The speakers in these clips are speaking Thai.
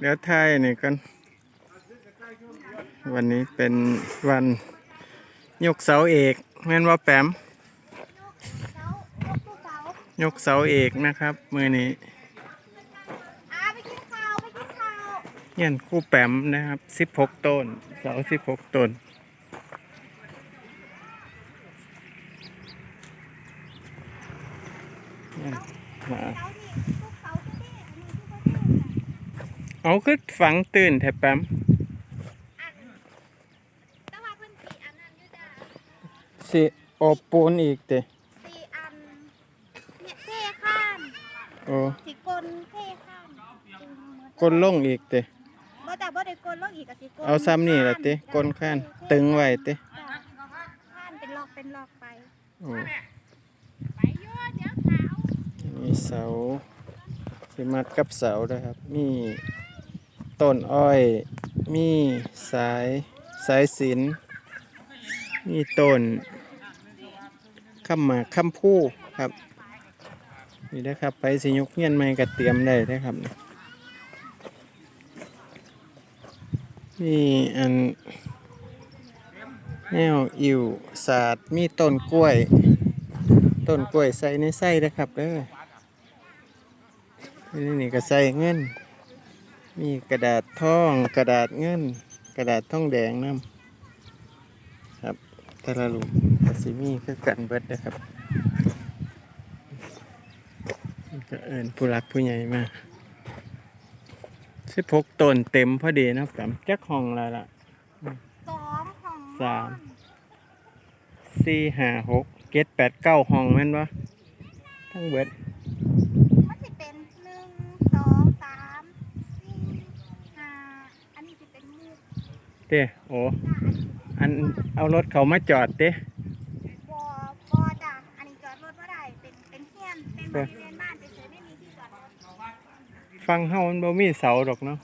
เดี๋ยวไทยนี่กัน วันนี้เป็นวันยกเสาเอกแม่นว่าแปมยกเสาเอกนะครับ มือนี้เงี้ยนคู่แปมนะครับสิบหกต้น เสาสิบหกต้นเงี้ยมาที่นี่อันนี้ที่เขาชื่อน่ะ เอาคือฝังตื่นแทบแปมอันแต่ว่าเพิ่นสี่อันนั้นอยู่จ้ะสิโอปูนอีกเตะสี่อันเนี่ยเท่ข้ามโอ้สิกลเท่ข้ามกลลงอีกเตะบ่แต่บ่ได้กลลงอีกก็สิกลเอาซ้ำนี่แหละเตะกลข้านตึงไว้เตะจ้ะข้านเป็นลอกเป็นลอกไปโอ้ไปอยู่เดี๋ยวขาวมีเสาสิมัดกับเสาด้วยครับมี ต้นอ้อย มีสายสายสิน มีต้นข้ามมากข้ามผู้ครับ นี่นะครับไปสิยกเงี้ยนไม่ก็เตรียมได้นะครับมีอันแนวอิวศาสตร์มีต้นกล้วย ต้นกล้วยใส่ในไส้นะครับเด้อนี่นี่ก็ใส่เงิน มีกระดาษทองกระดาษเงิน กระดาษทองแดงน้ำครับแต่ละลูกก็สิมีคือกันเบิดนะครับนี่ก็เอินผู้รักผู้ใหญ่มาสิบหกต้นเต็มพอดีนะครับจักห้องแล้วล่ะสองของสามสี่ห้าหกเจ็ดแปดเก้าห้องแม่นวะทั้งเบิด มันสิเป็นหนึ่งสองสามสี่ห้าอันนี้สิเป็นมูก เต้โอ้อันเอารถเขามาจอดเต้บอบอจ้ะอันนี้จอดรถว่าได้เป็นเป็นเฮียนเป็นบริเวณบ้านเฉยๆไม่มีที่จอดรถฟังเฮามันบ่มีเสาดอกเนาะ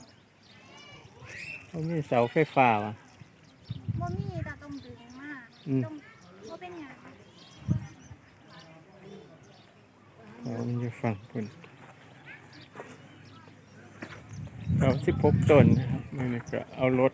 บ่มีเสาไฟฟ้าว่ะ บ่มีแต่ต้องดึงมากอืม ต้องบ่เป็นหยังเสามันจะฟังคุณเสาสิบหกต้นนะครับนี่ก็เอารถ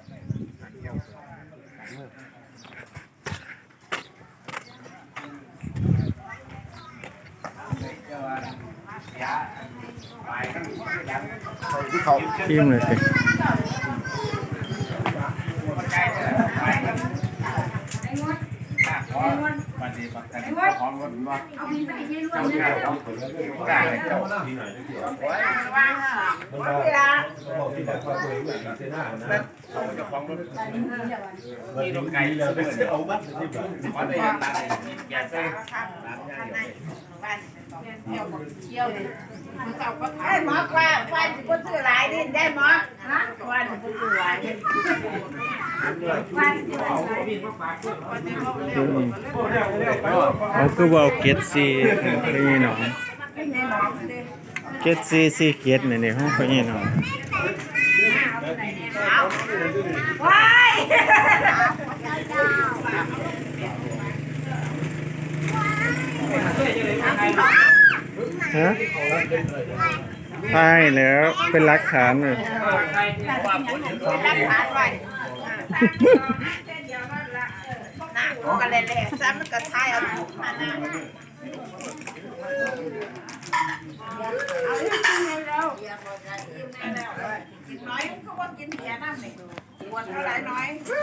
นเขาค รับเสียเพวันนะต้นสมัครไอ้ซดบ่ยังไม่บอกไปวิดีโอซื้อๆทีมเลยสิไอ้หมอกว่าว่าสิบ่ซื้อหลายนี่ได้หมอกฮะว่าสิบ่ซื้อหลายนี่ ว่าสิบ่ซื้อหลายเขาคือว่าเกตซีนี่หนองเกตซีซีเกตนี่นี่ห้องเขานี่หนองว้ายฮะ ใช่แล้วเป็นหลักฐานเลยรักฐานไว้น่ะโอ้กันแหละๆซ้ำมันก็ทายเอาลูกมานะเอาอีกกินให้แล้วกินน้อยมันก็บ่กินเบียร์น้ำนี่ปวดเท่าไหร่น้อย